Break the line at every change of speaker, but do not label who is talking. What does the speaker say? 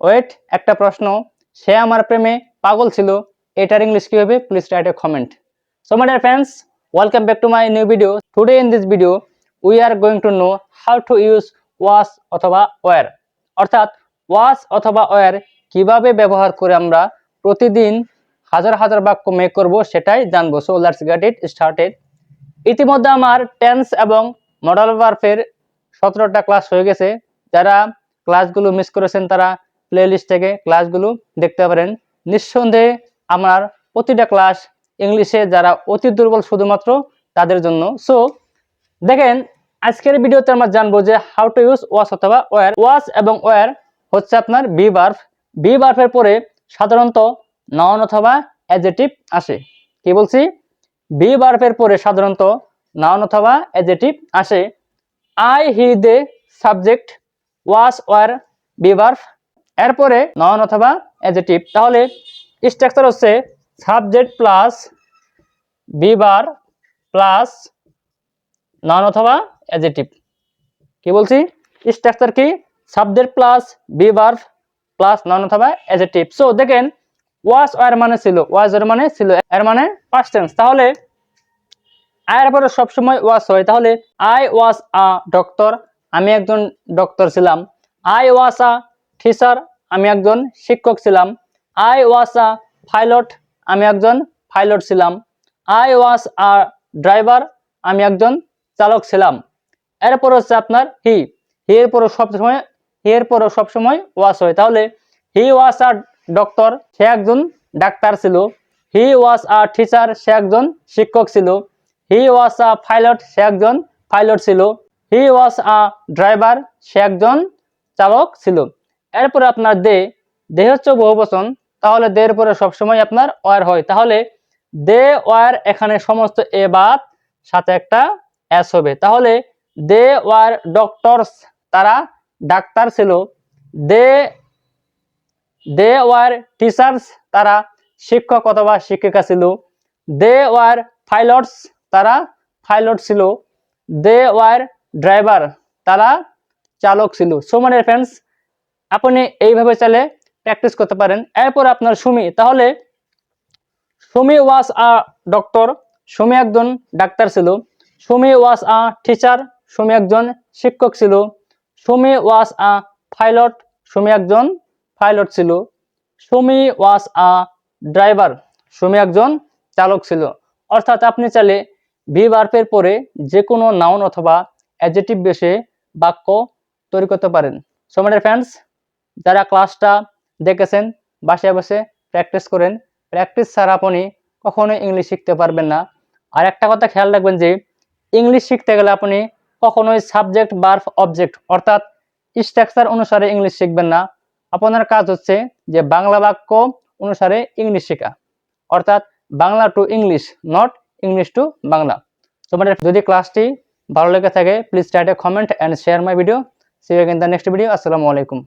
Wait, একটা প্রশ্ন। সে আমার প্রেমে পাগল ছিল। এটার ইংলিশ কি হবে please write a comment so my dear friends welcome back to my new video today in this video we are going to know how to use was অথবা ওয়ার অর্থাৎ ওয়াশ অথবা ওয়ার কীভাবে ব্যবহার করে আমরা প্রতিদিন হাজার হাজার বাক্য মেক করব সেটাই জানব। So let's get it started ইতিমধ্যে আমার টেন্স এবং মডেল ভার্ফের সতেরোটা ক্লাস হয়ে গেছে। যারা ক্লাসগুলো মিস করেছেন, তারা প্লে লিস্ট থেকে ক্লাসগুলো দেখতে পারেন। নিঃসন্দেহে আমার প্রতিটা ক্লাস ইংলিশে যারা অতি দুর্বল শুধুমাত্র তাদের জন্য। সো দেখেন, আজকের ভিডিওতে আমরা জানব যে হাউ টু ইউজ ওয়াশ অথবা ওয়ার ওয়াশ এবং ওয়ার হচ্ছে আপনার বি বার্ফ বি বার্ফের পরে সাধারণত নাউন অথবা অ্যাজেটিভ আসে। কি বলছি? বি বার্ফের পরে সাধারণত নাউন অথবা অ্যাজেটিভ আসে। I he they subject was were be verb এরপরে নন অথবা অ্যাজেটিভ তাহলে স্ট্রাকচার হচ্ছে সাবজেক্ট প্লাস বি বার প্লাস নন অথবা অ্যাজেটিভ কি বলছি? স্ট্রাকচার কি? Subject plus be verb plus noun অথবা অ্যাজেটিভ সো দেখেন ওয়াজ এর মানে ছিল ওয়াজ এর মানে ছিল, এর মানে পাস্ট টেন্স তাহলে আয়ের পরে সবসময় ওয়াজ হয়। তাহলে আই ওয়াজ আ ডক্টর আমি একজন ডক্টর ছিলাম। আই ওয়াজ আ টিচার আমি একজন শিক্ষক ছিলাম। আই ওয়াজ আ পাইলট আমি একজন পাইলট ছিলাম। আই ওয়াজ আ ড্রাইভার আমি একজন চালক ছিলাম। এরপর হচ্ছে আপনার হি হি এর পরও সবসময় হি এর সবসময় ওয়াশ হয়। তাহলে হি ওয়াজ আ ডক্টর সে একজন ডাক্তার ছিল। হি ওয়াস আ টিচার সে একজন শিক্ষক ছিল। হি ওয়াস আ পাইলট সে একজন পাইলট ছিল। হি ওয়াজ আ ড্রাইভার সে একজন চালক ছিল। এরপরে আপনার দে দে হচ্ছে বহুবচন, তাহলে দের পরে সবসময় আপনার ওয়ার হয়। তাহলে দে, ওয়ার এখানে সমস্ত এ বাদ, সাথে একটা এস হবে। তাহলে দে, ওয়ার ডক্টরস, তারা ডাক্তার ছিল। দে দে, ওয়ার টিচার্স, তারা শিক্ষক অথবা শিক্ষিকা ছিল। দে, ওয়ার পাইলটস, তারা পাইলট ছিল। দে, ওয়ার ড্রাইভার, তারা চালক ছিল। সো মানে ফ্রেন্ডস আপনি এইভাবে চালে প্র্যাকটিস করতে পারেন। এরপর আপনার সুমি, তাহলে Sumi was a doctor Sumi একজন ডাক্তার ছিল, Sumi was a teacher Sumi একজন শিক্ষক ছিল, Sumi was a pilot Sumi একজন পাইলট ছিল, Sumi was a driver Sumi একজন চালক ছিল। অর্থাৎ আপনি চাইলে ভি বার্পের পরে যে কোনো নাউন অথবা অ্যাডজেটিভ বেসে বাক্য তৈরি করতে পারেন। সো মাই ফ্রেন্ডস যারা ক্লাসটা দেখেছেন, বাসায় বসে প্র্যাকটিস করেন প্র্যাকটিস ছাড়া আপনি কখনোই ইংলিশ শিখতে পারবেন না। আর একটা কথা খেয়াল রাখবেন যে ইংলিশ শিখতে গেলে আপনি কখনোই সাবজেক্ট বার্ফ অবজেক্ট অর্থাৎ স্ট্রাকচার অনুসারে ইংলিশ শিখবেন না। আপনার কাজ হচ্ছে যে বাংলা বাক্য অনুসারে ইংলিশ শেখা। অর্থাৎ Bangla to English not English to Bangla. তোমার যদি ক্লাসটি ভালো লেগে থাকে please write a comment and share my video see you in the next video আসসালামু আলাইকুম।